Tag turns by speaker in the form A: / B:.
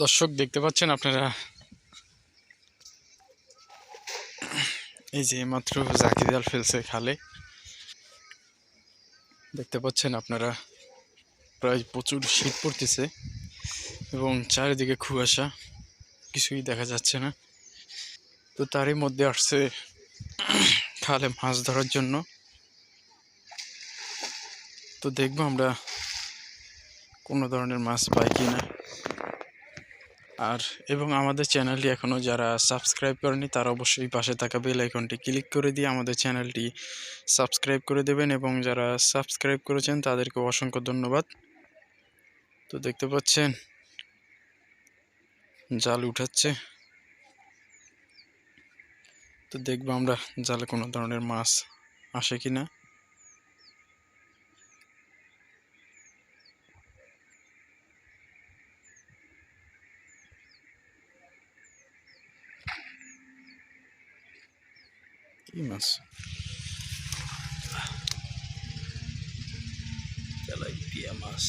A: দর্শক দেখতে পাচ্ছেন আপনারা। এই যে মাত্র জাকি জাল ফেলছে খালে। দেখতে পাচ্ছেন আপনারা, প্রায় প্রচুর শীত পড়তেছে এবং চারিদিকে কুয়াশা, কিছুই দেখা যাচ্ছে না। তো তারই মধ্যে আসছে খালে মাছ ধরার জন্য। তো দেখব আমরা কোনো ধরনের মাছ পাই কি না আর এবং আমাদের চ্যানেলটি এখনও যারা সাবস্ক্রাইব করেনি, তারা অবশ্যই পাশে থাকা বেল আইকনটি ক্লিক করে দিয়ে আমাদের চ্যানেলটি সাবস্ক্রাইব করে দেবেন এবং যারা সাবস্ক্রাইব করেছেন, তাদেরকে অসংখ্য ধন্যবাদ। তো দেখতে পাচ্ছেন, জাল উঠাচ্ছে। তো দেখব আমরা জালে কোনো ধরনের মাছ আসে কি না কি মাছ তেলাপিয়া মাছ